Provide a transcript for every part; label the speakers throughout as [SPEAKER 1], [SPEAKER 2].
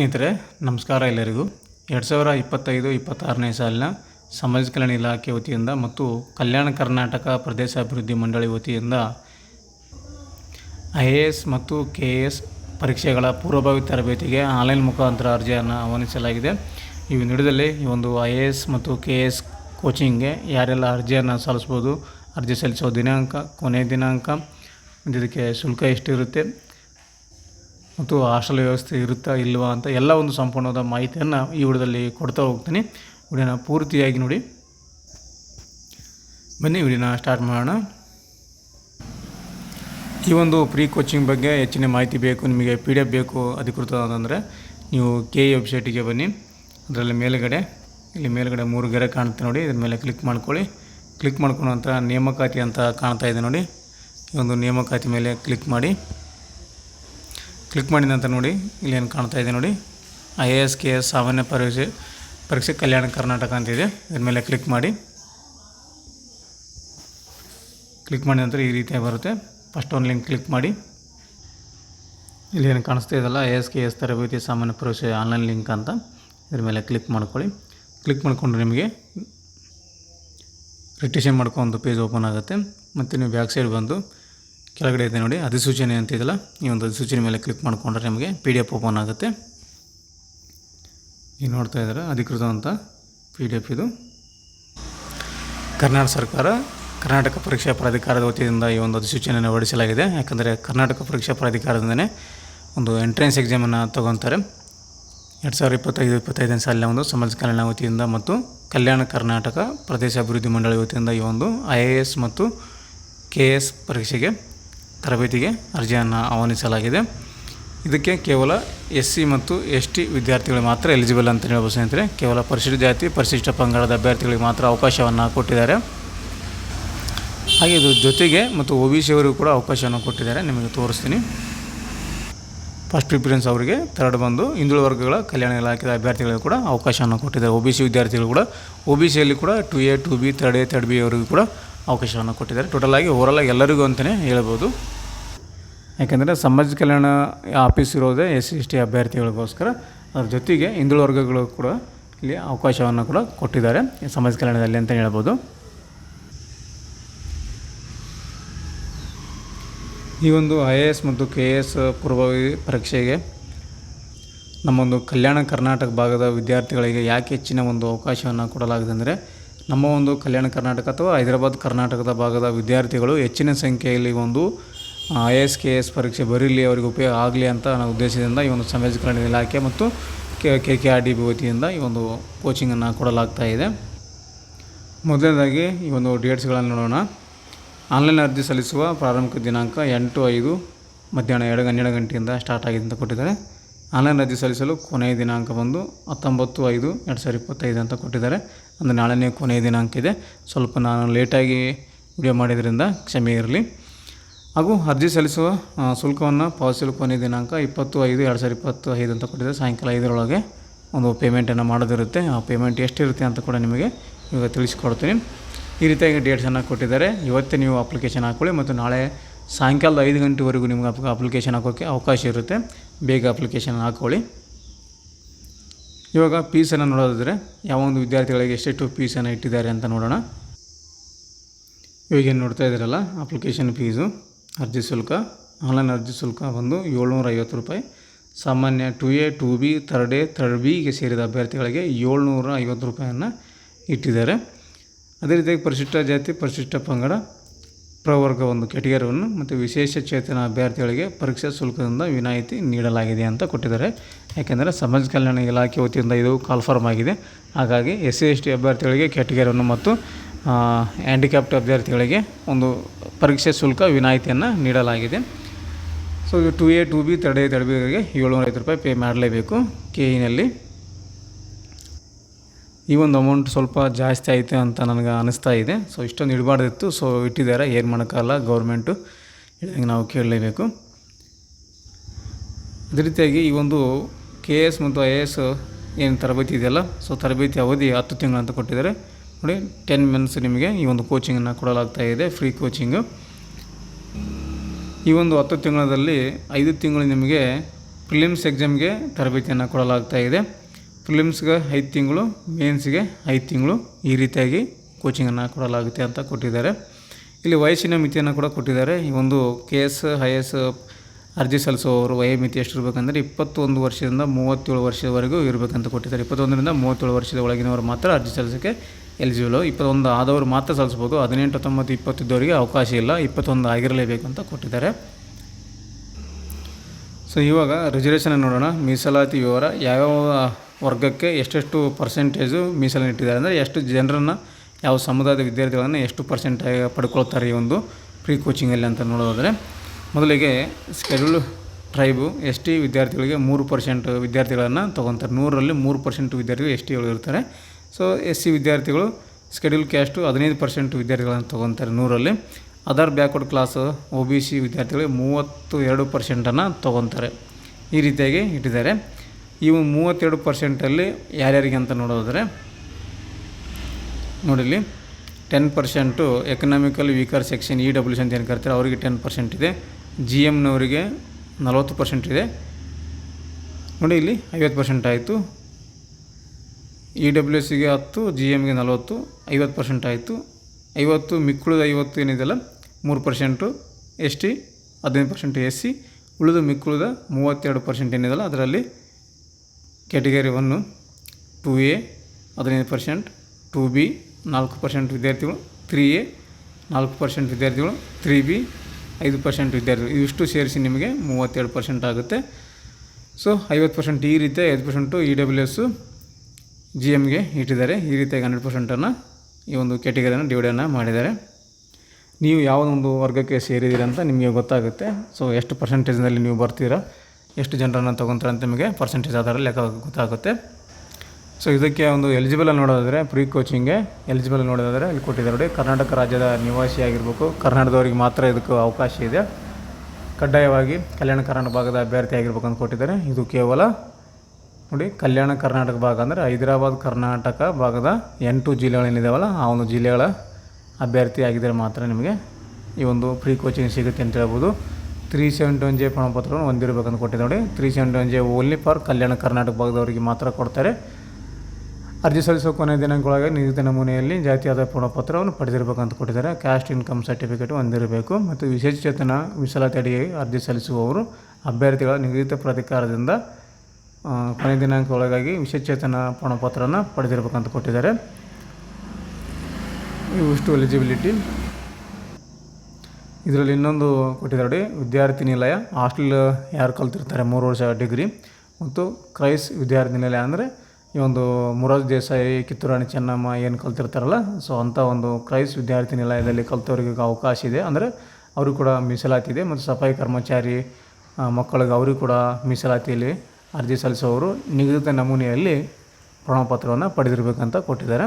[SPEAKER 1] ಸ್ನೇಹಿತರೆ, ನಮಸ್ಕಾರ ಎಲ್ಲರಿಗೂ. ಎರಡು ಸಾವಿರ ಇಪ್ಪತ್ತೈದು, ಇಪ್ಪತ್ತಾರನೇ ಸಾಲಿನ ಸಮಾಜ ಕಲ್ಯಾಣ ಇಲಾಖೆ ವತಿಯಿಂದ ಮತ್ತು ಕಲ್ಯಾಣ ಕರ್ನಾಟಕ ಪ್ರದೇಶ ಅಭಿವೃದ್ಧಿ ಮಂಡಳಿ ವತಿಯಿಂದ ಐ ಎ ಎಸ್ ಮತ್ತು ಕೆ ಎ ಎಸ್ ಪರೀಕ್ಷೆಗಳ ಪೂರ್ವಭಾವಿ ತರಬೇತಿಗೆ ಆನ್ಲೈನ್ ಮುಖಾಂತರ ಅರ್ಜಿಯನ್ನು ಆಹ್ವಾನಿಸಲಾಗಿದೆ. ಈ ವಿಡಿಯೋದಲ್ಲಿ ಈ ಒಂದು ಐ ಎ ಎಸ್ ಮತ್ತು ಕೆ ಎ ಎಸ್ ಕೋಚಿಂಗ್ಗೆ ಯಾರೆಲ್ಲ ಅರ್ಜಿಯನ್ನು ಸಲ್ಲಿಸ್ಬೋದು, ಅರ್ಜಿ ಸಲ್ಲಿಸೋ ದಿನಾಂಕ, ಕೊನೆಯ ದಿನಾಂಕ, ಇದಕ್ಕೆ ಶುಲ್ಕ ಎಷ್ಟಿರುತ್ತೆ ಮತ್ತು ಹಾಸ್ಟೆಲ್ ವ್ಯವಸ್ಥೆ ಇರುತ್ತಾ ಇಲ್ವಾ ಅಂತ ಎಲ್ಲ ಒಂದು ಸಂಪೂರ್ಣವಾದ ಮಾಹಿತಿಯನ್ನು ಈ ವಿಡಿಯೋದಲ್ಲಿ ಕೊಡ್ತಾ ಹೋಗ್ತೀನಿ. ವಿಡಿಯೋನ ಪೂರ್ತಿಯಾಗಿ ನೋಡಿ. ಬನ್ನಿ, ವಿಡಿಯೋನ ಸ್ಟಾರ್ಟ್ ಮಾಡೋಣ. ಈ ಒಂದು ಪ್ರೀ ಕೋಚಿಂಗ್ ಬಗ್ಗೆ ಹೆಚ್ಚಿನ ಮಾಹಿತಿ ಬೇಕು, ನಿಮಗೆ ಪಿ ಡಿ ಎಫ್ ಬೇಕು ಅಧಿಕೃತ ಅಂತಂದರೆ ನೀವು ಕೆ ಇ ವೆಬ್ಸೈಟಿಗೆ ಬನ್ನಿ. ಅದರಲ್ಲಿ ಮೇಲುಗಡೆ, ಇಲ್ಲಿ ಮೇಲುಗಡೆ ಮೂರು ಗೆರೆ ಕಾಣುತ್ತೆ ನೋಡಿ. ಇದ್ರ ಮೇಲೆ ಕ್ಲಿಕ್ ಮಾಡ್ಕೊಳ್ಳಿ. ಕ್ಲಿಕ್ ಮಾಡ್ಕೊಂಡ ನಂತರ ನೇಮಕಾತಿ ಅಂತ ಕಾಣ್ತಾ ಇದೆ ನೋಡಿ. ಈ ಒಂದು ನೇಮಕಾತಿ ಮೇಲೆ ಕ್ಲಿಕ್ ಮಾಡಿ. ಕ್ಲಿಕ್ ಮಾಡಿದ ನಂತರ ನೋಡಿ ಇಲ್ಲಿ ಏನು ಕಾಣ್ತಾ ಇದೆ ನೋಡಿ. I A S K S ಸಾಮಾನ್ಯ ಪರೀಕ್ಷೆ ಪರೀಕ್ಷೆ ಕಲ್ಯಾಣ ಕರ್ನಾಟಕ ಅಂತಿದೆ ಇದ್ರ ಮೇಲೆ ಕ್ಲಿಕ್ ಮಾಡಿ. ಕ್ಲಿಕ್ ಮಾಡಿದ ನಂತರ ಈ ರೀತಿಯಾಗಿ ಬರುತ್ತೆ. ಫಸ್ಟ್ ಒಂದು ಲಿಂಕ್ ಕ್ಲಿಕ್ ಮಾಡಿ. ಇಲ್ಲಿ ಏನು ಕಾಣಿಸ್ತಾ ಇದೆಯಲ್ಲ ಐ ಎಸ್ ಕೆ ಎಸ್ ತರಬೇತಿ ಸಾಮಾನ್ಯ ಪರೀಕ್ಷೆ ಆನ್ಲೈನ್ ಲಿಂಕ್ ಅಂತ. ಇದ್ರ ಮೇಲೆ ಕ್ಲಿಕ್ ಮಾಡ್ಕೊಳ್ಳಿ. ಕ್ಲಿಕ್ ಮಾಡಿಕೊಂಡು ನಿಮಗೆ ರಿಜಿಸ್ಟ್ರೇಷನ್ ಮಾಡ್ಕೊಂಡು ಪೇಜ್ ಓಪನ್ ಆಗುತ್ತೆ. ಮತ್ತು ನೀವು ಬ್ಯಾಕ್ ಸೈಡ್ ಬಂದು ಕೆಳಗಡೆ ಇದೆ ನೋಡಿ, ಅಧಿಸೂಚನೆ ಅಂತಿದೆಯಲ್ಲ ಈ ಒಂದು ಅಧಿಸೂಚನೆ ಮೇಲೆ ಕ್ಲಿಕ್ ಮಾಡಿಕೊಂಡ್ರೆ ನಿಮಗೆ ಪಿ ಡಿ ಎಫ್ ಓಪನ್ ಆಗುತ್ತೆ. ಈಗ ನೋಡ್ತಾ ಇದ್ದಾರೆ ಅಧಿಕೃತ ಅಂತ ಪಿ ಡಿ ಎಫ್ ಇದು. ಕರ್ನಾಟಕ ಸರ್ಕಾರ ಕರ್ನಾಟಕ ಪರೀಕ್ಷಾ ಪ್ರಾಧಿಕಾರದ ವತಿಯಿಂದ ಈ ಒಂದು ಅಧಿಸೂಚನೆಯನ್ನು ಹೊರಡಿಸಲಾಗಿದೆ. ಯಾಕಂದರೆ ಕರ್ನಾಟಕ ಪರೀಕ್ಷಾ ಪ್ರಾಧಿಕಾರದಿಂದನೇ ಒಂದು ಎಂಟ್ರೆನ್ಸ್ ಎಕ್ಸಾಮನ್ನು ತೊಗೊತಾರೆ. ಎರಡು ಸಾವಿರದ ಇಪ್ಪತ್ತೈದು, ಇಪ್ಪತ್ತೈದನೇ ಸಾಲಿನ ಒಂದು ಸಮಾಜ ಕಲ್ಯಾಣ ವತಿಯಿಂದ ಮತ್ತು ಕಲ್ಯಾಣ ಕರ್ನಾಟಕ ಪ್ರದೇಶ ಅಭಿವೃದ್ಧಿ ಮಂಡಳಿ ವತಿಯಿಂದ ಈ ಒಂದು ಐ ಎ ಎಸ್ ಮತ್ತು ಕೆ ಎಸ್ ಪರೀಕ್ಷೆಗೆ ತರಬೇತಿಗೆ ಅರ್ಜಿಯನ್ನು ಆಹ್ವಾನಿಸಲಾಗಿದೆ. ಇದಕ್ಕೆ ಕೇವಲ ಎಸ್ ಸಿ ಮತ್ತು ಎಸ್ ಟಿ ವಿದ್ಯಾರ್ಥಿಗಳು ಮಾತ್ರ ಎಲಿಜಿಬಲ್ ಅಂತ ಹೇಳ್ಬೋದು ಸ್ನೇಹಿತರೆ. ಕೇವಲ ಪರಿಶಿಷ್ಟ ಜಾತಿ, ಪರಿಶಿಷ್ಟ ಪಂಗಡದ ಅಭ್ಯರ್ಥಿಗಳಿಗೆ ಮಾತ್ರ ಅವಕಾಶವನ್ನು ಕೊಟ್ಟಿದ್ದಾರೆ. ಹಾಗೆ ಇದು ಜೊತೆಗೆ ಮತ್ತು ಒ ಬಿ ಸಿ ಅವರಿಗೂ ಕೂಡ ಅವಕಾಶವನ್ನು ಕೊಟ್ಟಿದ್ದಾರೆ. ನಿಮಗೆ ತೋರಿಸ್ತೀನಿ. ಫಸ್ಟ್ ಪ್ರಿಫರೆನ್ಸ್ ಅವರಿಗೆ ಥರ್ಡ್ ಬಂದು ಹಿಂದುಳಿದ ವರ್ಗಗಳ ಕಲ್ಯಾಣ ಇಲಾಖೆಯ ಅಭ್ಯರ್ಥಿಗಳಿಗೆ ಕೂಡ ಅವಕಾಶವನ್ನು ಕೊಟ್ಟಿದ್ದಾರೆ. ಒ ಬಿ ಸಿ ವಿದ್ಯಾರ್ಥಿಗಳು ಕೂಡ, ಒ ಬಿ ಸಿಯಲ್ಲಿ ಕೂಡ two A two B third A third B ಅವರಿಗೂ ಕೂಡ ಅವಕಾಶವನ್ನು ಕೊಟ್ಟಿದ್ದಾರೆ. ಟೋಟಲ್ ಆಗಿ ಓವರಾಲ್ ಆಗಿ ಎಲ್ಲರಿಗೂ ಅಂತಲೇ ಹೇಳ್ಬೋದು. ಯಾಕೆಂದರೆ ಸಮಾಜ ಕಲ್ಯಾಣ ಆಫೀಸ್ ಇರೋದೇ ಎಸ್ ಸಿ, ಎಸ್ ಟಿ ಅಭ್ಯರ್ಥಿಗಳಿಗೋಸ್ಕರ. ಅದ್ರ ಜೊತೆಗೆ ಹಿಂದುಳಿದ ವರ್ಗಗಳು ಕೂಡ ಇಲ್ಲಿ ಅವಕಾಶವನ್ನು ಕೂಡ ಕೊಟ್ಟಿದ್ದಾರೆ ಸಮಾಜ ಕಲ್ಯಾಣದಲ್ಲಿ ಅಂತ ಹೇಳ್ಬೋದು. ಈ ಒಂದು ಐ ಎ ಎಸ್ ಮತ್ತು ಕೆ ಎ ಎಸ್ ಪೂರ್ವಭಾವಿ ಪರೀಕ್ಷೆಗೆ ನಮ್ಮೊಂದು ಕಲ್ಯಾಣ ಕರ್ನಾಟಕ ಭಾಗದ ವಿದ್ಯಾರ್ಥಿಗಳಿಗೆ ಯಾಕೆ ಹೆಚ್ಚಿನ ಒಂದು ಅವಕಾಶವನ್ನು ಕೊಡಲಾಗಿದೆ ಅಂದರೆ ನಮ್ಮ ಒಂದು ಕಲ್ಯಾಣ ಕರ್ನಾಟಕ ಅಥವಾ ಹೈದರಾಬಾದ್ ಕರ್ನಾಟಕದ ಭಾಗದ ವಿದ್ಯಾರ್ಥಿಗಳು ಹೆಚ್ಚಿನ ಸಂಖ್ಯೆಯಲ್ಲಿ ಒಂದು ಐ ಎಸ್ ಕೆ ಎಸ್ ಪರೀಕ್ಷೆ ಬರೀಲಿ ಅವರಿಗೆ ಉಪಯೋಗ ಆಗಲಿ ಅಂತ ನನ್ನ ಉದ್ದೇಶದಿಂದ ಈ ಒಂದು ಸಮಾಜ ಕಲ್ಯಾಣ ಇಲಾಖೆ ಮತ್ತು K K R D B ವತಿಯಿಂದ ಈ ಒಂದು ಕೋಚಿಂಗನ್ನು ಕೊಡಲಾಗ್ತಾ ಇದೆ. ಮೊದಲನೇದಾಗಿ ಈ ಒಂದು ಡೇಟ್ಸ್ಗಳನ್ನು ನೋಡೋಣ. ಆನ್ಲೈನ್ ಅರ್ಜಿ ಸಲ್ಲಿಸುವ ಪ್ರಾರಂಭಿಕ ದಿನಾಂಕ ಎಂಟು ಐದು ಮಧ್ಯಾಹ್ನ ಎರಡು ಹನ್ನೆರಡು ಗಂಟೆಯಿಂದ ಸ್ಟಾರ್ಟ್ ಆಗಿದೆ ಅಂತ ಕೊಟ್ಟಿದ್ದಾರೆ. ಆನ್ಲೈನ್ ಅರ್ಜಿ ಸಲ್ಲಿಸಲು ಕೊನೆಯ ದಿನಾಂಕ ಬಂದು ಹತ್ತೊಂಬತ್ತು ಐದು ಎರಡು ಸಾವಿರದ ಇಪ್ಪತ್ತೈದು ಅಂತ ಕೊಟ್ಟಿದ್ದಾರೆ. ಅಂದರೆ ನಾಳೆನೇ ಕೊನೆಯ ದಿನಾಂಕ ಇದೆ. ಸ್ವಲ್ಪ ನಾನು ಲೇಟಾಗಿ ವಿಡಿಯೋ ಮಾಡಿದ್ರಿಂದ ಕ್ಷಮೆ ಇರಲಿ. ಹಾಗೂ ಅರ್ಜಿ ಸಲ್ಲಿಸುವ ಶುಲ್ಕವನ್ನು ಪಾವತಿಸಲು ಕೊನೆಯ ದಿನಾಂಕ ಇಪ್ಪತ್ತು ಐದು ಎರಡು ಸಾವಿರದ ಇಪ್ಪತ್ತು ಐದು ಅಂತ ಕೊಟ್ಟಿದ್ದಾರೆ. ಸಾಯಂಕಾಲ ಐದರೊಳಗೆ ಒಂದು ಪೇಮೆಂಟನ್ನು ಮಾಡೋದಿರುತ್ತೆ. ಆ ಪೇಮೆಂಟ್ ಎಷ್ಟಿರುತ್ತೆ ಅಂತ ಕೂಡ ನಿಮಗೆ ಇವಾಗ ತಿಳಿಸ್ಕೊಡ್ತೀನಿ. ಈ ರೀತಿಯಾಗಿ ಡೇಟ್ಸನ್ನು ಕೊಟ್ಟಿದ್ದಾರೆ. ಇವತ್ತೇ ನೀವು ಅಪ್ಲಿಕೇಶನ್ ಹಾಕ್ಕೊಳ್ಳಿ ಮತ್ತು ನಾಳೆ ಸಾಯಂಕಾಲದ ಐದು ಗಂಟೆವರೆಗೂ ನಿಮ್ಗೆ ಅಪ್ ಅಪ್ಲಿಕೇಶನ್ ಹಾಕೋಕ್ಕೆ ಅವಕಾಶ ಇರುತ್ತೆ. ಬೇಗ ಅಪ್ಲಿಕೇಶನ್ ಹಾಕ್ಕೊಳ್ಳಿ ಇವಾಗ ಪೀಸನ್ನು ನೋಡೋದಾದರೆ, ಯಾವ ಒಂದು ವಿದ್ಯಾರ್ಥಿಗಳಿಗೆ ಎಷ್ಟೆಷ್ಟು ಪೀಸನ್ನು ಇಟ್ಟಿದ್ದಾರೆ ಅಂತ ನೋಡೋಣ. ಇವಾಗ ಏನು ನೋಡ್ತಾ ಇದ್ದೀರಲ್ಲ ಅಪ್ಲಿಕೇಶನ್ ಫೀಸು ಅರ್ಜಿ ಶುಲ್ಕ ಆನ್ಲೈನ್ ಅರ್ಜಿ ಶುಲ್ಕ ಬಂದು ಏಳ್ನೂರ ಐವತ್ತು ರೂಪಾಯಿ. ಸಾಮಾನ್ಯ two A two B third A third ಬಿಗೆ ಸೇರಿದ ಅಭ್ಯರ್ಥಿಗಳಿಗೆ ಏಳ್ನೂರ ಐವತ್ತು ರೂಪಾಯಿಯನ್ನು ಇಟ್ಟಿದ್ದಾರೆ. ಅದೇ ರೀತಿಯಾಗಿ ಪರಿಶಿಷ್ಟ ಜಾತಿ, ಪರಿಶಿಷ್ಟ ಪಂಗಡ ಪ್ರವರ್ಗ ಒಂದು ಕೆಟಗರಿಯನ್ನು ಮತ್ತು ವಿಶೇಷ ಚೇತನ ಅಭ್ಯರ್ಥಿಗಳಿಗೆ ಪರೀಕ್ಷಾ ಶುಲ್ಕದಿಂದ ವಿನಾಯಿತಿ ನೀಡಲಾಗಿದೆ ಅಂತ ಕೊಟ್ಟಿದ್ದಾರೆ. ಯಾಕೆಂದರೆ ಸಮಾಜ ಕಲ್ಯಾಣ ಇಲಾಖೆ ವತಿಯಿಂದ ಇದು ಕಾಲ್ಫಾರ್ಮ್ ಆಗಿದೆ. ಹಾಗಾಗಿ ಎಸ್ ಸಿ ಎಸ್ ಟಿ ಅಭ್ಯರ್ಥಿಗಳಿಗೆ ಕೆಟಗರಿಯನ್ನು ಮತ್ತು ಹ್ಯಾಂಡಿಕ್ಯಾಪ್ಟ್ ಅಭ್ಯರ್ಥಿಗಳಿಗೆ ಒಂದು ಪರೀಕ್ಷೆ ಶುಲ್ಕ ವಿನಾಯಿತಿಯನ್ನು ನೀಡಲಾಗಿದೆ. ಸೊ ಇದು two A, two B third ಬಿಗೆ ಏಳ್ನೂರ ಐವತ್ತು ರೂಪಾಯಿ ಪೇ ಮಾಡಲೇಬೇಕು. ಕೆ ಇನಲ್ಲಿ ಈ ಒಂದು ಅಮೌಂಟ್ ಸ್ವಲ್ಪ ಜಾಸ್ತಿ ಆಯಿತು ಅಂತ ನನಗೆ ಅನಿಸ್ತಾ ಇದೆ. ಸೊ ಇಷ್ಟೊಂದು ಇಡಬಾರ್ದಿತ್ತು. ಸೊ ಇಟ್ಟಿದ್ದಾರೆ. ಏನು ಮಾಡೋಕ್ಕಲ್ಲ ಗೌರ್ಮೆಂಟು ಹೇಳಿದಂಗೆ ನಾವು ಕೇಳಲೇಬೇಕು. ಅದೇ ರೀತಿಯಾಗಿ ಈ ಒಂದು ಕೆ ಎಸ್ ಮತ್ತು ಐ ಎ ಎಸ್ ಏನು ತರಬೇತಿ ಇದೆಯಲ್ಲ ಸೊ ತರಬೇತಿ ಅವಧಿ ಹತ್ತು ತಿಂಗಳು ಅಂತ ಕೊಟ್ಟಿದ್ದಾರೆ. ನೋಡಿ ಟೆನ್ ಮಂತ್ಸ್ ನಿಮಗೆ ಈ ಒಂದು ಕೋಚಿಂಗನ್ನು ಕೊಡಲಾಗ್ತಾ ಇದೆ ಫ್ರೀ ಕೋಚಿಂಗು ಈ ಒಂದು ಹತ್ತು ತಿಂಗಳಲ್ಲಿ ಐದು ತಿಂಗಳು ನಿಮಗೆ ಪ್ರಿಲಿಮ್ಸ್ ಎಕ್ಸಾಮ್ಗೆ ತರಬೇತಿಯನ್ನು ಕೊಡಲಾಗ್ತಾ ಇದೆ. ಪ್ರಿಲಿಮ್ಸ್ಗೆ ಐದು ತಿಂಗಳು ಮೇನ್ಸ್ಗೆ ಐದು ತಿಂಗಳು ಈ ರೀತಿಯಾಗಿ ಕೋಚಿಂಗನ್ನು ಕೊಡಲಾಗುತ್ತೆ ಅಂತ ಕೊಟ್ಟಿದ್ದಾರೆ. ಇಲ್ಲಿ ವಯಸ್ಸಿನ ಮಿತಿಯನ್ನು ಕೂಡ ಕೊಟ್ಟಿದ್ದಾರೆ. ಈ ಒಂದು ಕೆ ಎಸ್ ಐ ಎಸ್ ಅರ್ಜಿ ಸಲ್ಲಿಸುವವರು ವಯೋಮಿತಿ ಎಷ್ಟಿರಬೇಕಂದ್ರೆ ಇಪ್ಪತ್ತೊಂದು ವರ್ಷದಿಂದ ಮೂವತ್ತೇಳು ವರ್ಷದವರೆಗೂ ಇರಬೇಕಂತ ಕೊಟ್ಟಿದ್ದಾರೆ. ಇಪ್ಪತ್ತೊಂದರಿಂದ ಮೂವತ್ತೇಳು ವರ್ಷದ ಒಳಗಿನವರು ಮಾತ್ರ ಅರ್ಜಿ ಸಲ್ಲಿಸೋಕ್ಕೆ ಎಲಿಜಿಬಲ್ ಇಪ್ಪತ್ತೊಂದು ಆದವರು ಮಾತ್ರ ಸಲ್ಲಿಸ್ಬೋದು ಹದಿನೆಂಟು, ಹತ್ತೊಂಬತ್ತು, ಇಪ್ಪತ್ತಿದ್ದವರಿಗೆ ಅವಕಾಶ ಇಲ್ಲ. ಇಪ್ಪತ್ತೊಂದು ಆಗಿರಲೇಬೇಕು ಅಂತ ಕೊಟ್ಟಿದ್ದಾರೆ. ಸೊ ಇವಾಗ ರಿಸರ್ವೇಷನ್ ನೋಡೋಣ. ಮೀಸಲಾತಿ ವಿವರ, ಯಾವ್ಯಾವ ವರ್ಗಕ್ಕೆ ಎಷ್ಟೆಷ್ಟು ಪರ್ಸೆಂಟೇಜು ಮೀಸಲು ಇಟ್ಟಿದ್ದಾರೆ ಅಂದರೆ ಎಷ್ಟು ಜನರನ್ನು, ಯಾವ ಸಮುದಾಯದ ವಿದ್ಯಾರ್ಥಿಗಳನ್ನು ಎಷ್ಟು ಪರ್ಸೆಂಟ್ ಪಡ್ಕೊಳ್ತಾರೆ ಈ ಒಂದು ಪ್ರೀ ಕೋಚಿಂಗಲ್ಲಿ ಅಂತ ನೋಡೋದಾದರೆ, ಮೊದಲಿಗೆ ಸ್ಕೆಡ್ಯೂಲ್ ಟ್ರೈಬು ಎಸ್ ಟಿ ವಿದ್ಯಾರ್ಥಿಗಳಿಗೆ ಮೂರು ಪರ್ಸೆಂಟ್ ವಿದ್ಯಾರ್ಥಿಗಳನ್ನು ತೊಗೊತಾರೆ. ನೂರರಲ್ಲಿ ಮೂರು ಪರ್ಸೆಂಟ್ ವಿದ್ಯಾರ್ಥಿಗಳು ಎಸ್ ಟಿಗಳು ಇರ್ತಾರೆ. ಸೊ ಎಸ್ ಸಿ ವಿದ್ಯಾರ್ಥಿಗಳು ಸ್ಕೆಡ್ಯೂಲ್ ಕ್ಯಾಸ್ಟು ಹದಿನೈದು ಪರ್ಸೆಂಟ್ ವಿದ್ಯಾರ್ಥಿಗಳನ್ನು ತೊಗೊತಾರೆ ನೂರಲ್ಲಿ other backward class O B C ವಿದ್ಯಾರ್ಥಿಗಳಿಗೆ ಮೂವತ್ತು ಎರಡು ಪರ್ಸೆಂಟನ್ನು ತೊಗೊತಾರೆ. ಈ ರೀತಿಯಾಗಿ ಇಟ್ಟಿದ್ದಾರೆ. ಇವು ಮೂವತ್ತೆರಡು ಪರ್ಸೆಂಟಲ್ಲಿ ಯಾರ್ಯಾರಿಗೆ ಅಂತ ನೋಡೋದಾದರೆ, ನೋಡಿಲ್ಲಿ ten percent economical weaker section E W ಅಂತ ಏನು ಕರಿತಾರೆ ಅವರಿಗೆ ಟೆನ್ ಪರ್ಸೆಂಟ್ ಇದೆ. ಜಿ ಎಮ್ನವರಿಗೆ ನಲವತ್ತು ಪರ್ಸೆಂಟ್ ಇದೆ. ನೋಡಿ ಇಲ್ಲಿ ಐವತ್ತು ಪರ್ಸೆಂಟ್ ಆಯಿತು. ಇ ಡಬ್ಲ್ಯೂ ಎಸ್ಸಿಗೆ ಹತ್ತು ಜಿ ಎಮ್ಗೆ ನಲವತ್ತು, ಐವತ್ತು ಪರ್ಸೆಂಟ್ ಆಯಿತು. ಐವತ್ತು, ಮಿಕ್ಕುಳಿದ ಐವತ್ತು ಏನಿದೆಯಲ್ಲ, ಮೂರು ಪರ್ಸೆಂಟು ಎಸ್ ಟಿ, ಹದಿನೈದು ಪರ್ಸೆಂಟ್ ಎಸ್ ಸಿ, ಉಳಿದು ಮಿಕ್ಕುಳಿದ ಮೂವತ್ತೆರಡು ಪರ್ಸೆಂಟ್ ಏನಿದೆಯಲ್ಲ, ಅದರಲ್ಲಿ ಕ್ಯಾಟಗರಿ ಒನ್ನು ಟು ಎ, ಹದಿನೈದು ಪರ್ಸೆಂಟ್, ಟು ಬಿ, ನಾಲ್ಕು ಪರ್ಸೆಂಟ್ ವಿದ್ಯಾರ್ಥಿಗಳು, ತ್ರೀ ಎ, ನಾಲ್ಕು ಪರ್ಸೆಂಟ್ ವಿದ್ಯಾರ್ಥಿಗಳು, ತ್ರೀ ಬಿ, ಐದು ಪರ್ಸೆಂಟ್ ವಿದ್ಯಾರ್ಥಿಗಳು. ಇವಿಷ್ಟು ಸೇರಿಸಿ ನಿಮಗೆ ಮೂವತ್ತೆರಡು ಪರ್ಸೆಂಟ್ ಆಗುತ್ತೆ. ಸೊ, ಐವತ್ತು ಪರ್ಸೆಂಟ್ ಈ ರೀತಿ ಐದು percent E W S G ಎಮ್ಗೆ ಇಟ್ಟಿದ್ದಾರೆ. ಈ ರೀತಿಯಾಗಿ ಹಂಡ್ರೆಡ್ ಪರ್ಸೆಂಟನ್ನು ಈ ಒಂದು ಕ್ಯಾಟಗರಿಯನ್ನು ಡಿವೈಡನ್ನು ಮಾಡಿದ್ದಾರೆ. ನೀವು ಯಾವುದೊಂದು ವರ್ಗಕ್ಕೆ ಸೇರಿದ್ದೀರ ಅಂತ ನಿಮಗೆ ಗೊತ್ತಾಗುತ್ತೆ. ಸೊ, ಎಷ್ಟು ಪರ್ಸೆಂಟೇಜ್ನಲ್ಲಿ ನೀವು ಬರ್ತೀರಾ? ಎಷ್ಟು ಜನರನ್ನು ತೊಗೊತಾರೆ ಅಂತ ನಿಮಗೆ ಪರ್ಸೆಂಟೇಜ್ ಆಧಾರ ಲೆಕ್ಕ ಗೊತ್ತಾಗುತ್ತೆ. ಸೊ ಇದಕ್ಕೆ ಒಂದು ಎಲಿಜಿಬಲ್ ನೋಡೋದಾದರೆ ಪ್ರೀ ಕೋಚಿಂಗ್ಗೆ ಎಲಿಜಿಬಲ್ ನೋಡೋದಾದರೆ ಇಲ್ಲಿ ಕೊಟ್ಟಿದ್ದಾರೆ ನೋಡಿ. ಕರ್ನಾಟಕ ರಾಜ್ಯದ ನಿವಾಸಿ ಆಗಿರಬೇಕು. ಕರ್ನಾಟಕದವರಿಗೆ ಮಾತ್ರ ಇದಕ್ಕೆ ಅವಕಾಶ ಇದೆ. ಕಡ್ಡಾಯವಾಗಿ ಕಲ್ಯಾಣ ಕರ್ನಾಟಕ ಭಾಗದ ಅಭ್ಯರ್ಥಿ ಆಗಿರ್ಬೇಕು ಅಂತ ಕೊಟ್ಟಿದ್ದಾರೆ. ಇದು ಕೇವಲ ನೋಡಿ ಕಲ್ಯಾಣ ಕರ್ನಾಟಕ ಭಾಗ ಅಂದರೆ ಹೈದರಾಬಾದ್ ಕರ್ನಾಟಕ ಭಾಗದ ಎಂಟು ಜಿಲ್ಲೆಗಳೇನಿದಾವಲ್ಲ ಆ ಒಂದು ಜಿಲ್ಲೆಗಳ ಅಭ್ಯರ್ಥಿ ಆಗಿದ್ದರೆ ಮಾತ್ರ ನಿಮಗೆ ಈ ಒಂದು ಫ್ರೀ ಕೋಚಿಂಗ್ ಸಿಗುತ್ತೆ ಅಂತ ಹೇಳ್ಬೋದು. ತ್ರೀ ಸೆವೆಂಟಿ ಒನ್ ಜೆ ಪ್ರಮಾಣಪತ್ರವನ್ನು ಹೊಂದಿರಬೇಕಂತ ಕೊಟ್ಟಿದೆ ನೋಡಿ. Three seventy one J only for Kalyana Karnataka ಭಾಗದವರಿಗೆ ಮಾತ್ರ ಕೊಡ್ತಾರೆ. ಅರ್ಜಿ ಸಲ್ಲಿಸುವ ಕೊನೆಯ ದಿನಾಂಕದೊಳಗೆ ನಿಗದಿತ ನಮೂನೆಯಲ್ಲಿ ಜಾತಿ ಆದಾಯ ಪ್ರಮಾಣಪತ್ರವನ್ನು ಪಡೆದಿರಬೇಕಂತ ಕೊಟ್ಟಿದ್ದಾರೆ. ಕ್ಯಾಸ್ಟ್ ಇನ್ಕಮ್ ಸರ್ಟಿಫಿಕೇಟ್ ಹೊಂದಿರಬೇಕು. ಮತ್ತು ವಿಶೇಷಚೇತನ ವಿಶಾಲತೆ ಅಡಿಗೆ ಅರ್ಜಿ ಸಲ್ಲಿಸುವವರು, ಅಭ್ಯರ್ಥಿಗಳ ನಿಗದಿತ ಪ್ರಾಧಿಕಾರದಿಂದ ಕೊನೆಯ ದಿನಾಂಕ ಒಳಗಾಗಿ ವಿಶೇಷಚೇತನ ಪ್ರಮಾಣಪತ್ರನ ಪಡೆದಿರಬೇಕಂತ ಕೊಟ್ಟಿದ್ದಾರೆ. ಇವಿಷ್ಟು ಎಲಿಜಿಬಿಲಿಟಿ ಇದರಲ್ಲಿ ಇನ್ನೊಂದು ಕೊಟ್ಟಿದ್ದಾರೆ ನೋಡಿ, ವಿದ್ಯಾರ್ಥಿ ನಿಲಯ, ಹಾಸ್ಟೆಲ್ ಯಾರು ಕಲ್ತಿರ್ತಾರೆ, ಮೂರು ವರ್ಷ ಡಿಗ್ರಿ. ಮತ್ತು ಕ್ರೈಸ್ ವಿದ್ಯಾರ್ಥಿ ನಿಲಯ ಅಂದರೆ ಈ ಒಂದು ಮುರಾಜ್ ದೇಸಾಯಿ, ಕಿತ್ತೂರಾಣಿ ಚೆನ್ನಮ್ಮ ಏನು ಕಲ್ತಿರ್ತಾರಲ್ಲ, ಸೊ ಅಂಥ ಒಂದು ಕ್ರೈಸ್ ವಿದ್ಯಾರ್ಥಿ ನಿಲಯದಲ್ಲಿ ಕಲ್ತವ್ರಿಗೆ ಅವಕಾಶ ಇದೆ. ಅಂದರೆ ಅವರು ಕೂಡ ಮೀಸಲಾತಿ ಇದೆ. ಮತ್ತು ಸಫಾಯಿ ಕರ್ಮಚಾರಿ ಮಕ್ಕಳಿಗೆ ಅವರು ಕೂಡ ಮೀಸಲಾತಿಯಲ್ಲಿ ಅರ್ಜಿ ಸಲ್ಲಿಸುವವರು ನಿಗದಿತ ನಮೂನೆಯಲ್ಲಿ ಪ್ರಮಾಣಪತ್ರವನ್ನು ಪಡೆದಿರಬೇಕಂತ ಕೊಟ್ಟಿದ್ದಾರೆ.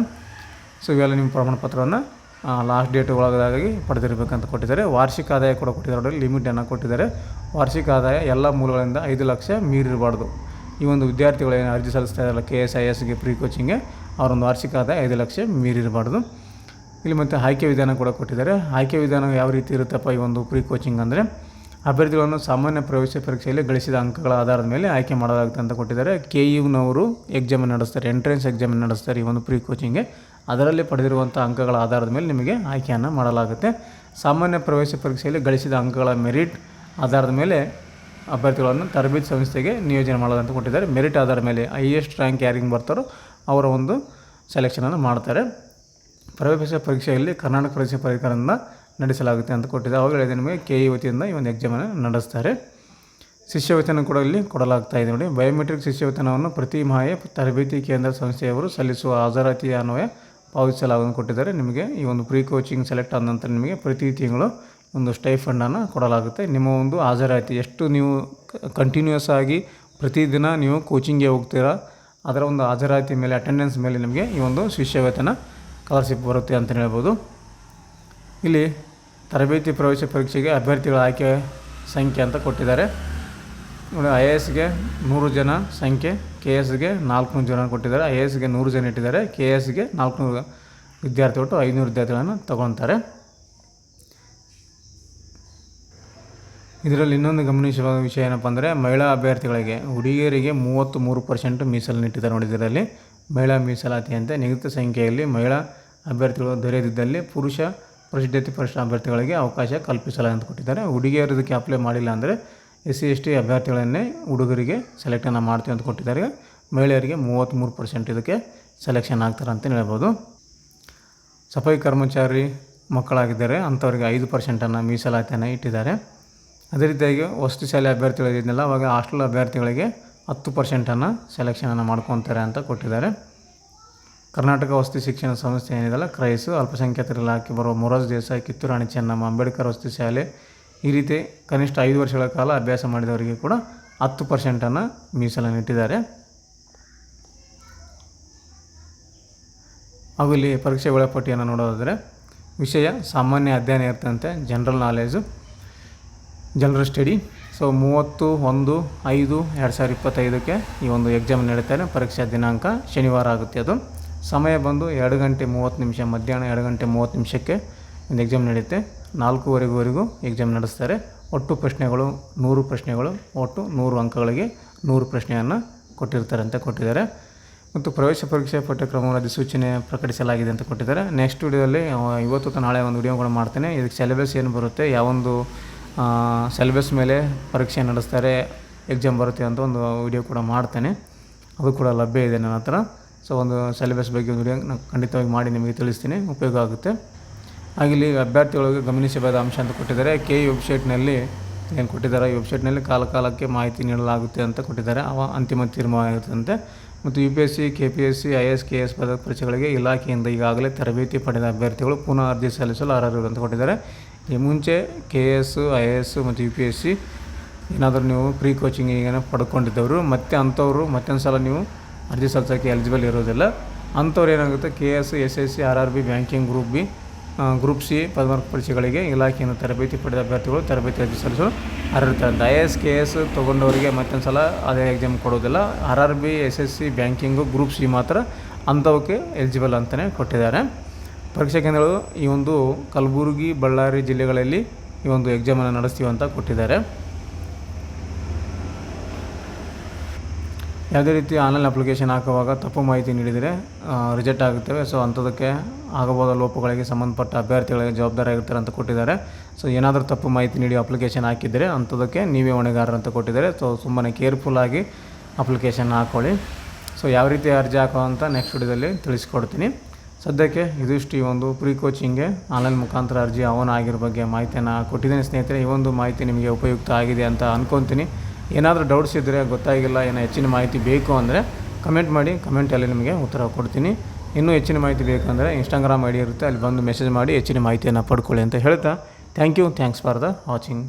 [SPEAKER 1] ಸೊ ಇವೆಲ್ಲ ನಿಮ್ಮ ಪ್ರಮಾಣ ಪತ್ರವನ್ನು ಲಾಸ್ಟ್ ಡೇಟ್ ಒಳಗಾಗಿ ಪಡೆದಿರಬೇಕಂತ ಕೊಟ್ಟಿದ್ದಾರೆ. ವಾರ್ಷಿಕ ಆದಾಯ ಕೂಡ ಕೊಟ್ಟಿದ್ದಾರೆ ನೋಡಿ ಲಿಮಿಟನ್ನು ಕೊಟ್ಟಿದ್ದಾರೆ. ವಾರ್ಷಿಕ ಆದಾಯ ಎಲ್ಲ ಮೂಲಗಳಿಂದ ಐದು ಲಕ್ಷ ಮೀರಿರಬಾರ್ದು. ಈ ಒಂದು ವಿದ್ಯಾರ್ಥಿಗಳು ಏನು ಅರ್ಜಿ ಸಲ್ಲಿಸ್ತಾ ಇದ್ದಾರಲ್ಲ ಕೆ ಎಸ್ ಐ ಎಸ್ಗೆ ಪ್ರೀ ಕೋಚಿಂಗ್ಗೆ ಅವರೊಂದು ವಾರ್ಷಿಕ ಆದಾಯ ಐದು ಲಕ್ಷ ಮೀರಿರಬಾರ್ದು. ಇಲ್ಲಿ ಮತ್ತು ಆಯ್ಕೆ ವಿಧಾನ ಕೂಡ ಕೊಟ್ಟಿದ್ದಾರೆ. ಆಯ್ಕೆ ವಿಧಾನ ಯಾವ ರೀತಿ ಇರುತ್ತಪ್ಪ ಈ ಒಂದು ಪ್ರೀ ಕೋಚಿಂಗ್ ಅಂದರೆ? ಅಭ್ಯರ್ಥಿಗಳನ್ನು ಸಾಮಾನ್ಯ ಪ್ರವೇಶ ಪರೀಕ್ಷೆಯಲ್ಲಿ ಗಳಿಸಿದ ಅಂಕಗಳ ಆಧಾರದ ಮೇಲೆ ಆಯ್ಕೆ ಮಾಡಲಾಗುತ್ತೆ ಅಂತ ಕೊಟ್ಟಿದ್ದಾರೆ. ಕೆ ಯುನವರು ಎಕ್ಸಾಮ್ ನಡೆಸ್ತಾರೆ ಎಂಟ್ರೆನ್ಸ್ ಎಕ್ಸಾಮ್ ನಡೆಸ್ತಾರೆ ಈ ಒಂದು ಪ್ರೀ ಕೋಚಿಂಗ್ಗೆ ಅದರಲ್ಲಿ ಪಡೆದಿರುವಂಥ ಅಂಕಗಳ ಆಧಾರದ ಮೇಲೆ ನಿಮಗೆ ಆಯ್ಕೆಯನ್ನು ಮಾಡಲಾಗುತ್ತೆ. ಸಾಮಾನ್ಯ ಪ್ರವೇಶ ಪರೀಕ್ಷೆಯಲ್ಲಿ ಗಳಿಸಿದ ಅಂಕಗಳ ಮೆರಿಟ್ ಆಧಾರದ ಮೇಲೆ ಅಭ್ಯರ್ಥಿಗಳನ್ನು ತರಬೇತಿ ಸಂಸ್ಥೆಗೆ ನಿಯೋಜನೆ ಮಾಡೋದಂತ ಕೊಟ್ಟಿದ್ದಾರೆ. ಮೆರಿಟ್ ಆಧಾರದ ಮೇಲೆ ಹೈಯೆಸ್ಟ್ ರ್ಯಾಂಕ್ ಯಾರಿಗೆ ಬರ್ತಾರೋ ಅವರ ಒಂದು ಸೆಲೆಕ್ಷನನ್ನು ಮಾಡ್ತಾರೆ. ಪ್ರವೇಶ ಪರೀಕ್ಷೆಯಲ್ಲಿ ಕರ್ನಾಟಕ ಪ್ರವೇಶ ಪ್ರಾಧಿಕಾರದಿಂದ ನಡೆಸಲಾಗುತ್ತೆ ಅಂತ ಕೊಟ್ಟಿದೆ ಅವಾಗ ಹೇಳಿದೆ ನಿಮಗೆ ಕೆ ಇ ವತಿಯಿಂದ ಈ ಒಂದು ಎಕ್ಸಾಮನ್ನು ನಡೆಸ್ತಾರೆ. ಶಿಷ್ಯವೇತನ ಕೂಡ ಇಲ್ಲಿ ಕೊಡಲಾಗ್ತಾ ಇದೆ ನೋಡಿ. ಬಯೋಮೆಟ್ರಿಕ್ ಶಿಷ್ಯವೇತನವನ್ನು ಪ್ರತಿ ಮಾಹೆ ತರಬೇತಿ ಕೇಂದ್ರ ಸಂಸ್ಥೆಯವರು ಸಲ್ಲಿಸುವ ಹಾಜರಾತಿಯ ಅನ್ವಯ ಪಾವತಿಸಲಾಗುವುದು ಕೊಟ್ಟಿದ್ದಾರೆ. ನಿಮಗೆ ಈ ಒಂದು ಪ್ರೀ ಕೋಚಿಂಗ್ ಸೆಲೆಕ್ಟ್ ಆದ ನಂತರ ನಿಮಗೆ ಪ್ರತಿ ತಿಂಗಳು ಒಂದು ಸ್ಟೈಫಂಡನ್ನು ಕೊಡಲಾಗುತ್ತೆ. ನಿಮ್ಮ ಒಂದು ಹಾಜರಾತಿ ಎಷ್ಟು ನೀವು ಕಂಟಿನ್ಯೂಸ್ ಆಗಿ ಪ್ರತಿದಿನ ನೀವು ಕೋಚಿಂಗ್ಗೆ ಹೋಗ್ತೀರಾ, ಅದರ ಒಂದು ಹಾಜರಾತಿ ಮೇಲೆ ಅಟೆಂಡೆನ್ಸ್ ಮೇಲೆ ನಿಮಗೆ ಈ ಒಂದು ಶಿಷ್ಯವೇತನ ಸ್ಕಾಲರ್ಶಿಪ್ ಬರುತ್ತೆ ಅಂತ ಹೇಳ್ಬೋದು. ಇಲ್ಲಿ ತರಬೇತಿ ಪ್ರವೇಶ ಪರೀಕ್ಷೆಗೆ ಅಭ್ಯರ್ಥಿಗಳ ಆಯ್ಕೆ ಸಂಖ್ಯೆ ಅಂತ ಕೊಟ್ಟಿದ್ದಾರೆ. ನೋಡಿ ಐ ಎ ಎಸ್ಗೆ ನೂರು ಜನ ಸಂಖ್ಯೆ ಕೆ ಎಸ್ಗೆ ನಾಲ್ಕುನೂರು ಜನ ಕೊಟ್ಟಿದ್ದಾರೆ. ಐ ಎ ಎಸ್ಗೆ ನೂರು ಜನ ಇಟ್ಟಿದ್ದಾರೆ. ಕೆ ಎಸ್ಗೆ ನಾಲ್ಕುನೂರು ವಿದ್ಯಾರ್ಥಿ ಒಟ್ಟು ಐನೂರು ವಿದ್ಯಾರ್ಥಿಗಳನ್ನು ತಗೊತಾರೆ ಇದರಲ್ಲಿ ಇನ್ನೊಂದು ಗಮನಿಸುವ ವಿಷಯ ಏನಪ್ಪ ಅಂದರೆ, ಮಹಿಳಾ ಅಭ್ಯರ್ಥಿಗಳಿಗೆ, ಹುಡುಗಿಯರಿಗೆ ಮೂವತ್ತು ಮೂರು ಪರ್ಸೆಂಟ್ ಮೀಸಲನ್ನಿಟ್ಟಿದ್ದಾರೆ ನೋಡಿ ಇದರಲ್ಲಿ. ಮಹಿಳಾ ಮೀಸಲಾತಿಯಂತೆ ನಿಗದಿತ ಸಂಖ್ಯೆಯಲ್ಲಿ ಮಹಿಳಾ ಅಭ್ಯರ್ಥಿಗಳು ದೊರೆಯದಿದ್ದಲ್ಲಿ ಪುರುಷ ಪ್ರಸಿದ್ಧತೆ ಪರೀಕ್ಷಾ ಅಭ್ಯರ್ಥಿಗಳಿಗೆ ಅವಕಾಶ ಕಲ್ಪಿಸಲಾಗಿದೆ ಅಂತ ಕೊಟ್ಟಿದ್ದಾರೆ. ಹುಡುಗಿಯರು ಇದಕ್ಕೆ ಅಪ್ಲೈ ಮಾಡಿಲ್ಲ ಅಂದರೆ ಎಸ್ ಸಿ ಎಸ್ ಟಿ ಅಭ್ಯರ್ಥಿಗಳನ್ನೇ ಹುಡುಗರಿಗೆ ಸೆಲೆಕ್ಟನ್ನು ಮಾಡ್ತೀವಿ ಅಂತ ಕೊಟ್ಟಿದ್ದಾರೆ. ಮಹಿಳೆಯರಿಗೆ ಮೂವತ್ತ್ಮೂರು ಪರ್ಸೆಂಟ್ ಇದಕ್ಕೆ ಸೆಲೆಕ್ಷನ್ ಆಗ್ತಾರೆ ಅಂತಲೇ ಹೇಳ್ಬೋದು. ಸಫಾಯಿ ಕರ್ಮಚಾರಿ ಮಕ್ಕಳಾಗಿದ್ದಾರೆ ಅಂಥವ್ರಿಗೆ ಐದು ಪರ್ಸೆಂಟನ್ನು ಮೀಸಲಾತಿಯನ್ನು ಇಟ್ಟಿದ್ದಾರೆ. ಅದೇ ರೀತಿಯಾಗಿ ವಸತಿ ಶಾಲೆ ಅಭ್ಯರ್ಥಿಗಳಿದ್ದಿಲ್ಲ ಅವಾಗ ಹಾಸ್ಟೆಲ್ ಅಭ್ಯರ್ಥಿಗಳಿಗೆ ಹತ್ತು ಪರ್ಸೆಂಟನ್ನು ಸೆಲೆಕ್ಷನನ್ನು ಮಾಡ್ಕೊತಾರೆ ಅಂತ ಕೊಟ್ಟಿದ್ದಾರೆ. ಕರ್ನಾಟಕ ವಸತಿ ಶಿಕ್ಷಣ ಸಂಸ್ಥೆ ಏನಿದೆಲ್ಲ ಕ್ರೈಸು, ಅಲ್ಪಸಂಖ್ಯಾತರ ಇಲಾಖೆ ಬರುವ ಮೊರಾಜ್ ದೇಸಾಯಿ, ಕಿತ್ತೂರು ರಾಣಿ ಚೆನ್ನಮ್ಮ, ಅಂಬೇಡ್ಕರ್ ವಸತಿ ಶಾಲೆ ಈ ರೀತಿ ಕನಿಷ್ಠ ಐದು ವರ್ಷಗಳ ಕಾಲ ಅಭ್ಯಾಸ ಮಾಡಿದವರಿಗೆ ಕೂಡ ಹತ್ತು ಪರ್ಸೆಂಟನ್ನು ಮೀಸಲನ್ನು ಇಟ್ಟಿದ್ದಾರೆ. ಹಾಗೂ ಇಲ್ಲಿ ಪರೀಕ್ಷೆ ವೇಳಾಪಟ್ಟಿಯನ್ನು ನೋಡೋದಾದರೆ ವಿಷಯ ಸಾಮಾನ್ಯ ಅಧ್ಯಯನ ಇರ್ತಂತೆ general knowledge general study so ಮೂವತ್ತು, ಒಂದು, ಐದು, ಎರಡು ಸಾವಿರದ ಇಪ್ಪತ್ತೈದಕ್ಕೆ ಈ ಒಂದು ಎಕ್ಸಾಮ್ ನಡೀತಾರೆ ಪರೀಕ್ಷಾ ದಿನಾಂಕ ಶನಿವಾರ ಆಗುತ್ತೆ ಅದು. ಸಮಯ ಬಂದು ಎರಡು ಗಂಟೆ ಮೂವತ್ತು ನಿಮಿಷ, ಮಧ್ಯಾಹ್ನ ಎರಡು ಗಂಟೆ ಮೂವತ್ತು ನಿಮಿಷಕ್ಕೆ ಒಂದು ಎಕ್ಸಾಮ್ ನಡೆಯುತ್ತೆ ನಾಲ್ಕೂವರೆವರೆಗೂ ಎಕ್ಸಾಮ್ ನಡೆಸ್ತಾರೆ. ಒಟ್ಟು ಪ್ರಶ್ನೆಗಳು ನೂರು ಪ್ರಶ್ನೆಗಳು, ಒಟ್ಟು ನೂರು ಅಂಕಗಳಿಗೆ ನೂರು ಪ್ರಶ್ನೆಯನ್ನು ಕೊಟ್ಟಿರ್ತಾರೆ ಅಂತ ಕೊಟ್ಟಿದ್ದಾರೆ. ಮತ್ತು ಪ್ರವೇಶ ಪರೀಕ್ಷೆ ಪಠ್ಯಕ್ರಮಗಳ ಅಧಿಸೂಚನೆ ಪ್ರಕಟಿಸಲಾಗಿದೆ ಅಂತ ಕೊಟ್ಟಿದ್ದಾರೆ. ನೆಕ್ಸ್ಟ್ ವಿಡಿಯೋದಲ್ಲಿ ಇವತ್ತು ಅಥವಾ ನಾಳೆ ಒಂದು ವಿಡಿಯೋಗಳು ಮಾಡ್ತೇನೆ. ಇದಕ್ಕೆ ಸೆಲೆಬಸ್ ಏನು ಬರುತ್ತೆ, ಯಾವೊಂದು ಸೆಲೆಬಸ್ ಮೇಲೆ ಪರೀಕ್ಷೆ ನಡೆಸ್ತಾರೆ ಎಕ್ಸಾಮ್ ಬರುತ್ತೆ ಅಂತ ಒಂದು ವಿಡಿಯೋ ಕೂಡ ಮಾಡ್ತೇನೆ. ಅದು ಕೂಡ ಲಭ್ಯ ಇದೆ ನನ್ನ ಹತ್ರ. ಸೊ ಒಂದು ಸಿಲೆಬಸ್ ಬಗ್ಗೆ ಒಂದು ವಿಡಿಯೋ ನಾನು ಖಂಡಿತವಾಗಿ ಮಾಡಿ ನಿಮಗೆ ತಿಳಿಸ್ತೀನಿ. ಉಪಯೋಗ ಆಗುತ್ತೆ. ಹಾಗೆ ಇಲ್ಲಿ ಅಭ್ಯರ್ಥಿಗಳಿಗೆ ಗಮನಿಸಬೇಕಾದ ಅಂಶ ಅಂತ ಕೊಟ್ಟಿದ್ದಾರೆ. ಕೆ ವೆಬ್ಸೈಟ್ನಲ್ಲಿ ಏನು ಕೊಟ್ಟಿದ್ದಾರೆ? ಈ ವೆಬ್ಸೈಟ್ನಲ್ಲಿ ಕಾಲ ಕಾಲಕ್ಕೆ ಮಾಹಿತಿ ನೀಡಲಾಗುತ್ತೆ ಅಂತ ಕೊಟ್ಟಿದ್ದಾರೆ. ಅವ ಅಂತಿಮ ತೀರ್ಮಾನ ಆಗಿರುತ್ತಂತೆ ಮತ್ತು U P S C K P S C I S K S ಪದ ಪರೀಕ್ಷೆಗಳಿಗೆ ಇಲಾಖೆಯಿಂದ ಈಗಾಗಲೇ ತರಬೇತಿ ಪಡೆದ ಅಭ್ಯರ್ಥಿಗಳು ಪುನಃ ಅರ್ಜಿ ಸಲ್ಲಿಸಲು ಅರ್ಹರು ಅಂತ ಕೊಟ್ಟಿದ್ದಾರೆ. ಈ ಮುಂಚೆ ಕೆ ಎಸ್, ಐ ಎಸ್ ಮತ್ತು ಯು ಪಿ ಎಸ್ ಸಿ ಏನಾದರೂ ನೀವು ಪ್ರೀ ಕೋಚಿಂಗ್ ಈಗ ಪಡ್ಕೊಂಡಿದ್ದವರು, ಮತ್ತೆ ಅಂಥವರು ಮತ್ತೊಂದು ಸಲ ನೀವು ಅರ್ಜಿ ಸಲ್ಲಿಸೋಕ್ಕೆ ಎಲಿಜಿಬಲ್ ಇರೋದಿಲ್ಲ. ಅಂಥವ್ರು ಏನಾಗುತ್ತೆ? K S S S C, R R B, banking group B group C, ಪದಮಾರ್ಕ್ ಪರೀಕ್ಷೆಗಳಿಗೆ ಇಲಾಖೆಯನ್ನು ತರಬೇತಿ ಪಡೆದ ಅಭ್ಯರ್ಥಿಗಳು ತರಬೇತಿ ಅರ್ಜಿ ಸಲ್ಲಿಸಲು ಅರ್ಹರಿರ್ತಾರೆ ಐ ಎಸ್, ಕೆ ಎಸ್ ತೊಗೊಂಡವರಿಗೆ ಮತ್ತೊಂದು ಸಲ ಅದೇ ಎಕ್ಸಾಮ್ ಕೊಡೋದಿಲ್ಲ. R R B, S S C, banking group C ಮಾತ್ರ ಅಂಥವಕ್ಕೆ ಎಲಿಜಿಬಲ್ ಅಂತಲೇ ಕೊಟ್ಟಿದ್ದಾರೆ. ಪರೀಕ್ಷಾ ಕೇಂದ್ರಗಳು ಈ ಒಂದು ಕಲಬುರಗಿ, ಬಳ್ಳಾರಿ ಜಿಲ್ಲೆಗಳಲ್ಲಿ ಈ ಒಂದು ಎಕ್ಸಾಮನ್ನು ನಡೆಸ್ತೀವಿ ಅಂತ ಕೊಟ್ಟಿದ್ದಾರೆ. ಯಾವುದೇ ರೀತಿ ಆನ್ಲೈನ್ ಅಪ್ಲಿಕೇಶನ್ ಹಾಕುವಾಗ ತಪ್ಪು ಮಾಹಿತಿ ನೀಡಿದರೆ ರಿಜೆಕ್ಟ್ ಆಗುತ್ತವೆ. ಸೊ, ಅಂಥದಕ್ಕೆ ಆಗಬಹುದ ಲೋಪಗಳಿಗೆ ಸಂಬಂಧಪಟ್ಟ ಅಭ್ಯರ್ಥಿಗಳಿಗೆ ಜವಾಬ್ದಾರಿ ಆಗಿರ್ತಾರೆ ಅಂತ ಕೊಟ್ಟಿದ್ದಾರೆ. ಸೊ, ಏನಾದರೂ ತಪ್ಪು ಮಾಹಿತಿ ನೀಡಿ ಅಪ್ಲಿಕೇಶನ್ ಹಾಕಿದರೆ ಅಂಥದಕ್ಕೆ ನೀವೇ ಹೊಣೆಗಾರರು ಅಂತ ಕೊಟ್ಟಿದ್ದಾರೆ. ಸೊ, ಸುಮ್ಮನೆ ಕೇರ್ಫುಲ್ಲಾಗಿ ಅಪ್ಲಿಕೇಶನ್ ಹಾಕ್ಕೊಳ್ಳಿ ಸೊ, ಯಾವ ರೀತಿ ಅರ್ಜಿ ಹಾಕೋ ಅಂತ ನೆಕ್ಸ್ಟ್ ವಿಡಿಯೋದಲ್ಲಿ ತಿಳಿಸ್ಕೊಡ್ತೀನಿ. ಸದ್ಯಕ್ಕೆ ಇದಿಷ್ಟು ಈ ಒಂದು ಪ್ರೀ ಕೋಚಿಂಗ್ಗೆ ಆನ್ಲೈನ್ ಮುಖಾಂತರ ಅರ್ಜಿ ಅವನ ಆಗಿರೋ ಬಗ್ಗೆ ಮಾಹಿತಿಯನ್ನು ಕೊಟ್ಟಿದ್ದೀನಿ ಸ್ನೇಹಿತರೆ. ಈ ಒಂದು ಮಾಹಿತಿ ನಿಮಗೆ ಉಪಯುಕ್ತ ಆಗಿದೆ ಅಂತ ಅಂದ್ಕೊತೀನಿ ಏನಾದರೂ ಡೌಟ್ಸ್ ಇದ್ದರೆ ಗೊತ್ತಾಗಿಲ್ಲ, ಏನೋ ಹೆಚ್ಚಿನ ಮಾಹಿತಿ ಬೇಕು ಅಂದರೆ ಕಮೆಂಟ್ ಮಾಡಿ ಕಮೆಂಟಲ್ಲಿ ನಿಮಗೆ ಉತ್ತರ ಕೊಡ್ತೀನಿ. ಇನ್ನೂ ಹೆಚ್ಚಿನ ಮಾಹಿತಿ ಬೇಕಂದರೆ ಇನ್ಸ್ಟಾಗ್ರಾಮ್ ಐ ಡಿ ಇರುತ್ತೆ, ಅಲ್ಲಿ ಬಂದು ಮೆಸೇಜ್ ಮಾಡಿ ಹೆಚ್ಚಿನ ಮಾಹಿತಿಯನ್ನು ಪಡ್ಕೊಳ್ಳಿ ಅಂತ ಹೇಳ್ತಾ. Thank you thanks for the watching